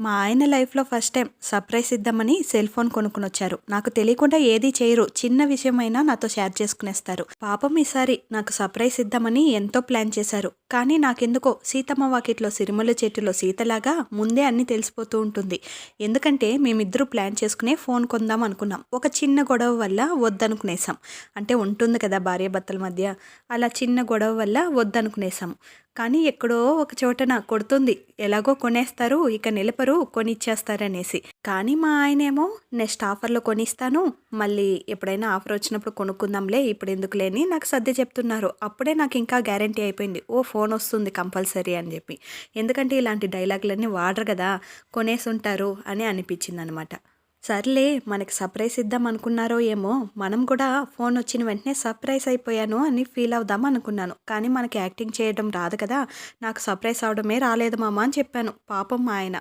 మా ఆయన లైఫ్లో ఫస్ట్ టైం సర్ప్రైజ్ ఇద్దామని సెల్ ఫోన్ కొనుక్కుని వచ్చారు. నాకు తెలియకుండా ఏది చేయరు. చిన్న విషయమైనా నాతో షేర్ చేసుకునేస్తారు. పాపం ఈసారి నాకు సర్ప్రైజ్ ఇద్దామని ఎంతో ప్లాన్ చేశారు. కానీ నాకెందుకో సీతమ్మ వాకిట్లో సిరిమల చెట్టులో సీతలాగా ముందే అన్ని తెలిసిపోతూ ఉంటుంది. ఎందుకంటే మేమిద్దరూ ప్లాన్ చేసుకునే ఫోన్ కొందాం అనుకున్నాం. ఒక చిన్న గొడవ వల్ల వద్దనుకునేసాం అంటే ఉంటుంది కదా భార్యాభర్తల మధ్య. అలా చిన్న గొడవ వల్ల వద్దనుకునేసాం కానీ ఎక్కడో ఒక చోటన కొడుతుంది. ఎలాగో కొనేస్తారు ఇక నిలపరు కొనిచ్చేస్తారనేసి. కానీ మా ఆయనేమో నెక్స్ట్ ఆఫర్లో కొనిస్తాను మళ్ళీ ఎప్పుడైనా ఆఫర్ వచ్చినప్పుడు కొనుక్కుందాంలే ఇప్పుడు ఎందుకు లేని నాకు సర్ది చెప్తున్నారు. అప్పుడే నాకు ఇంకా గ్యారంటీ అయిపోయింది. ఓ ఫోన్ వస్తుంది కంపల్సరీ అని చెప్పి. ఎందుకంటే ఇలాంటి డైలాగులన్నీ వాడరు కదా కొనేసి ఉంటారు అని అనిపించింది అనమాట సర్లే మనకి సర్ప్రైజ్ ఇద్దాం అనుకున్నారో ఏమో. మనం కూడా ఫోన్ వచ్చిన వెంటనే సర్ప్రైజ్ అయిపోయాను అని ఫీల్ అవుదాం అనుకున్నాను. కానీ మనకి యాక్టింగ్ చేయడం రాదు కదా. నాకు సర్ప్రైజ్ అవడమే రాలేదు మామ అని చెప్పాను. పాపం మా ఆయన.